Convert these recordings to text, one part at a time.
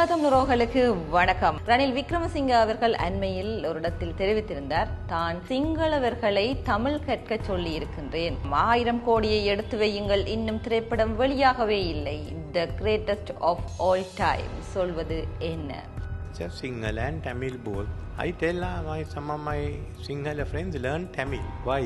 எல்லா தமிழர்களுக்கு வணக்கம் ரணில் விக்ரமசிங்க அவர்கள் அண்மையில் ஒரு இடத்தில் தெரிவித்திருந்தார் தான் சிங்களவர்களை தமிழ் கற்க சொல்லி இருக்கின்றேன் ஆயிரம் கோடியை எடுத்து வையுங்கள் இன்னும் திரைப்படம் வெளியாகவே இல்லை the greatest of all time சொல்வது என்ன Just Sinhala and Tamil both. I tell uh, my some of my Sinhala friends learn Tamil. Why?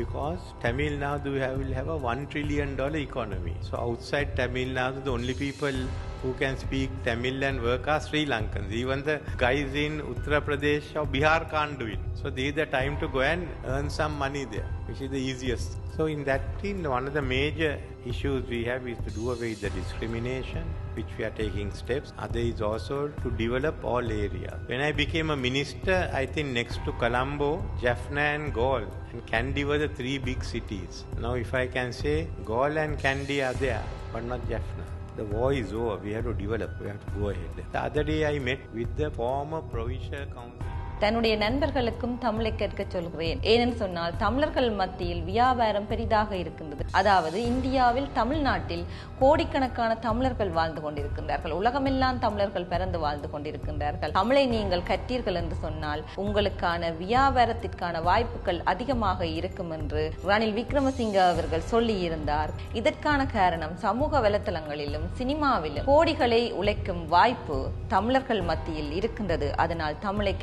Because Tamil now do have, will have a one trillion dollar economy. So outside Tamil now the only people who can speak Tamil and work are Sri Lankans. Even the guys in Uttar Pradesh or Bihar can't do it. So this is the time to go and earn some money there, which is the easiest. So in that thing, one of the major issues we have is to do away with the discrimination, which we are taking steps. Other is also to develop all areas. When I became a minister, I think next to Colombo, Jaffna and Gaul and Kandy were the three big cities. Now if I can say, Gaul and Kandy are there, but not Jaffna. The war is over. We have to develop. We have to go ahead. The other day I met with the former provincial council. தன்னுடைய நண்பர்களுக்கும் தமிழை கேட்க சொல்கிறேன் ஏனென்று சொன்னால் தமிழர்கள் மத்தியில் வியாபாரம் பெரிதாக இருக்கின்றது. அதாவது இந்தியாவில் தமிழ்நாட்டில் கோடிக்கணக்கான தமிழர்கள் வாழ்ந்து கொண்டிருக்கின்றார்கள். உலகமெல்லாம் தமிழர்கள் பிறந்து வாழ்ந்து கொண்டிருக்கின்றார்கள். தமிழை நீங்கள் கற்றீர்கள் என்று சொன்னால் உங்களுக்கான வியாபாரத்திற்கான வாய்ப்புகள் அதிகமாக இருக்கும் என்று ரணில் விக்ரமசிங்க அவர்கள் சொல்லி இருந்தார் இதற்கான காரணம் சமூக வலைத்தளங்களிலும் சினிமாவிலும் கோடிகளை உழைக்கும் வாய்ப்பு தமிழர்கள் மத்தியில் இருக்கின்றது. அதனால் தமிழை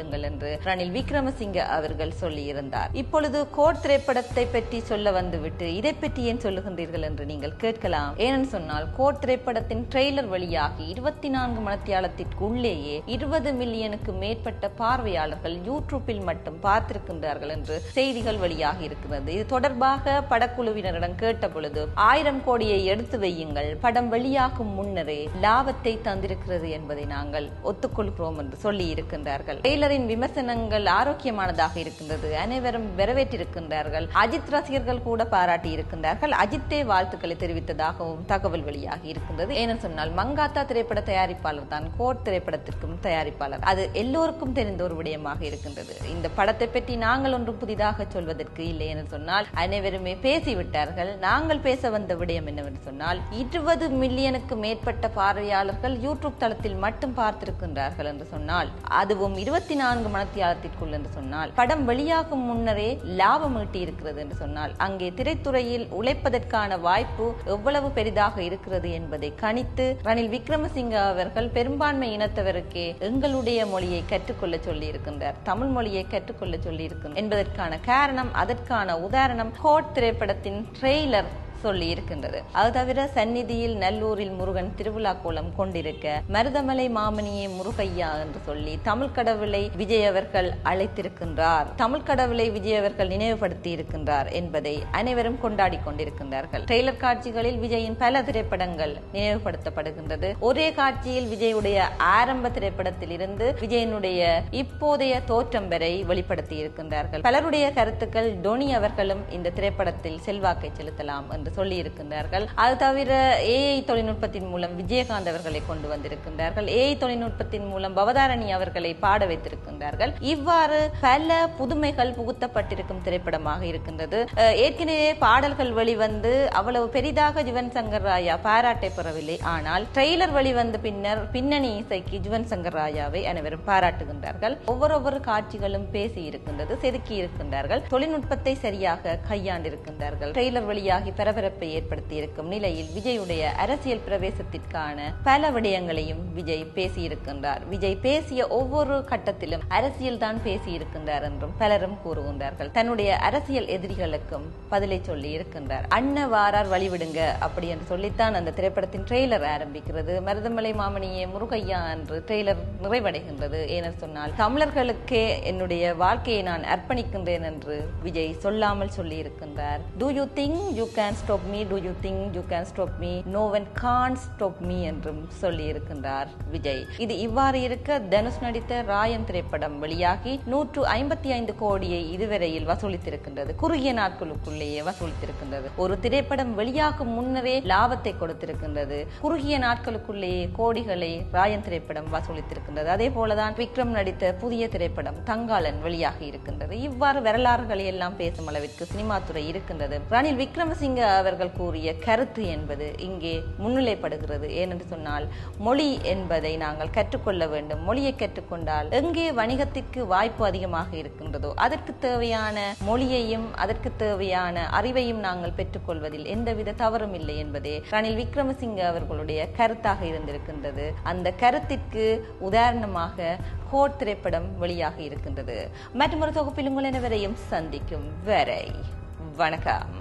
கொள்ளுங்கள் என்று ரணில் விக்ரமசிங்க அவர்கள் சொல்லியிருந்தார். இப்பொழுது கோட் திரைப்படத்தை பற்றி சொல்ல வந்துவிட்டு இதை பற்றி ஏன் சொல்லுகின்றீர்கள் என்று நீங்கள் கேட்கலாம். ஏனென்று சொன்னால் கோட் திரைப்படத்தின் ட்ரெய்லர் வழியாகி இருபத்தி நான்கு மணத்தியாலத்திற்கு உள்ளேயே இருபது மில்லியனுக்கு மேற்பட்ட பார்வையாளர்கள் யூடியூப்பில் மட்டும் பார்த்திருக்கின்றார்கள் என்று செய்திகள் வெளியாகி இருக்கிறது. இது தொடர்பாக படக்குழுவினரிடம் கேட்ட பொழுது ஆயிரம் கோடியை எடுத்து வையுங்கள் படம் வெளியாகும் முன்னரே லாபத்தை தந்திருக்கிறது என்பதை நாங்கள் ஒத்துக்கொள்கிறோம் என்று சொல்லி இருக்கின்றார்கள் டெய்லரின் விமர்சனங்கள் ஆரோக்கியமானதாக இருக்கின்றது. அனைவரும் வரவேற்றிருக்கின்றார்கள். அஜித் ரசிகர்கள் கூட பாராட்டி இருக்கின்றார்கள் அஜித்தே வாழ்த்துக்களை தெரிவித்ததாகவும் தகவல் வெளியாகி இருக்கின்றது. என சொன்னால் மங்காத்தா திரைப்பட தயாரிப்பாளர் தான் கோட் திரைப்படத்திற்கும் தயாரிப்பாளர். அது எல்லோருக்கும் தெரிந்த ஒரு விடயமாக இருக்கின்றது. இந்த படத்தை பற்றி நாங்கள் ஒன்றும் புதிதாக சொல்வதற்கு இல்லை என சொன்னால் அனைவருமே பேசிவிட்டார்கள். நாங்கள் பேச வந்த விடயம் என்னவென்று சொன்னால் இருபது மில்லியனுக்கு மேற்பட்ட பார்வையாளர்கள் யூடியூப் தளத்தில் மட்டும் பார்த்திருக்கின்றார்கள் என்று சொன்னால் அதுவும் இருபத்தி நான்கு மணத்தியாலத்திற்குள் என்று சொன்னால் படம் வெளியாகும் முன்னரே லாபம் ஈட்டி இருக்கிறது என்று சொன்னால் அங்கே திரைத்துறையில் உழைப்பதற்கான வாய்ப்பு எவ்வளவு பெரிதாக இருக்கிறது என்பதை கணித்து ரணில் விக்ரமசிங்க அவர்கள் பெரும்பான்மை இனத்தவருக்கே எங்களுடைய மொழியை கற்றுக்கொள்ள சொல்லி இருக்கின்றார் தமிழ் மொழியை கற்றுக்கொள்ள சொல்லி இருக்கின்றார் என்பதற்கான காரணம் அதற்கான உதாரணம் கோட் திரைப்படத்தின் ட்ரெய்லர் சொல்லி இருக்கின்றது. அது தவிர சந்நிதியில் நல்லூரில் முருகன் திருவிழா கோலம் கொண்டிருக்க மருதமலை மாமணியே முருகையா என்று சொல்லி தமிழ் கடவுளை விஜய் அவர்கள் அழைத்திருக்கின்றார். தமிழ் கடவுளை விஜய் அவர்கள் நினைவுபடுத்தி இருக்கின்றார் என்பதை அனைவரும் கொண்டாடி கொண்டிருக்கின்றார்கள். ட்ரெய்லர் காட்சிகளில் விஜயின் பல திரைப்படங்கள் நினைவுபடுத்தப்படுகின்றது. ஒரே காட்சியில் விஜயுடைய ஆரம்ப திரைப்படத்தில் இருந்து விஜயனுடைய இப்போதைய தோற்றம் வரை வெளிப்படுத்தி இருக்கின்றார்கள். பலருடைய கருத்துக்கள் டோனி அவர்களும் இந்த திரைப்படத்தில் செல்வாக்கை செலுத்தலாம் என்று சொல்லி இருக்கின்றார்கள் அது தவிர ஏஐ தொழில்நுட்பத்தின் மூலம் விஜயகாந்த் அவர்களை கொண்டு வந்திருக்கின்றார்கள். ஏஐ தொழில்நுட்பத்தின் மூலம் பவதாரணி அவர்களை பாட வைத்திருக்கின்றார்கள். இவ்வாறு பல புதுமைகள் புகுத்தப்பட்டிருக்கும் திரைப்படமாக இருக்கின்றது. ஏற்கனவே பாடல்கள் வெளிவந்து அவ்வளவு பெரிதாக ஜுவன் சங்கர் ராயா பாராட்டை பெறவில்லை. ஆனால் ட்ரெய்லர் வெளிவந்த பின்னர் பின்னணி இசைக்கு ஜுவன் சங்கர் ராயாவை அனைவரும் பாராட்டுகின்றார்கள். ஒவ்வொரு காட்சிகளும் பேசி இருக்கின்றது செதுக்கி இருக்கின்றார்கள். தொழில்நுட்பத்தை சரியாக கையாண்டிருக்கின்றார்கள். ட்ரெய்லர் வெளியாகி பரபரப்பை ஏற்படுத்தியிருக்கும் நிலையில் விஜயுடைய அரசியல் பிரவேசத்திற்கான பல விடயங்களையும் விஜய் பேசியிருக்கின்றார். விஜய் பேசிய ஒவ்வொரு கட்டத்திலும் அரசியல் தான் பேசி இருக்கின்றார் என்றும் பலரும் கூறுகின்றார்கள். தன்னுடைய அரசியல் எதிரிகளுக்கும் பதிலை சொல்லி இருக்கின்றார் அண்ண வாரார் வழிவிடுங்க அப்படி என்று சொல்லித்தான் அந்த திரைப்படத்தின் ட்ரெய்லர் ஆரம்பிக்கிறது. மருதமலை மாமணியே முருகையா என்று ட்ரெய்லர் நிறைவடைகின்றது. ஏனர் சொன்னால் தமிழர்களுக்கே என்னுடைய வாழ்க்கையை நான் அர்ப்பணிக்கின்றேன் என்று விஜய் சொல்லாமல் சொல்லி இருக்கின்றார் do you think you can stop me do you think you can stop me no one can stop me என்றும் சொல்லி இருக்கின்றார் விஜய். இது இவ்வாறு இருக்க தனுஷ் நடித்த ராயன் திரைப்படம் வெளியாகி நூற்று ஐம்பத்தி ஐந்து கோடியை இதுவரையில் வசூலித்திருக்கின்றது. குறுகிய நாட்களுக்குள்ளேயே வசூலித்திருக்கின்றது. ஒரு திரைப்படம் வெளியாகும் முன்னரே லாபத்தை கொடுத்திருக்கின்றது. குறுகிய நாட்களுக்குள்ளேயே கோடிகளை ராயன் திரைப்படம் வசூலித்திருக்கின்றது. அதே போலதான் விக்ரம் நடித்த புதிய திரைப்படம் தங்காளன் வெளியாகி இருக்கின்றது. இவ்வாறு வரலாறுகளை எல்லாம் பேசும் அளவிற்கு சினிமா துறை இருக்கின்றது. ரணில் விக்ரமசிங்க அவர்கள் கூறிய கருத்து என்பது இங்கே முன்னிலைப்படுகிறது. ஏனென்று சொன்னால் மொழி என்பதை நாங்கள் கற்றுக்கொள்ள வேண்டும். மொழியை கற்றுக்கொண்டால் எங்கே வணிகத்திற்கு வாய்ப்பு அதிகமாக இருக்கின்றதோ அதற்கு தேவையான மொழியையும் அதற்கு தேவையான அறிவையும் நாங்கள் பெற்றுக்கொள்வதில் எந்தவித தவறும் இல்லை என்பதே ரணில் விக்ரமசிங்க அவர்களுடைய கருத்தாக இருந்திருக்கின்றது. அந்த கருத்திற்கு உதாரணமாக ஹோட் திரைப்படம் வெளியாக இருக்கின்றது. மற்றொரு தொகுப்பில் உங்கள் அனைவரையும் சந்திக்கும் வரை வணக்கம்.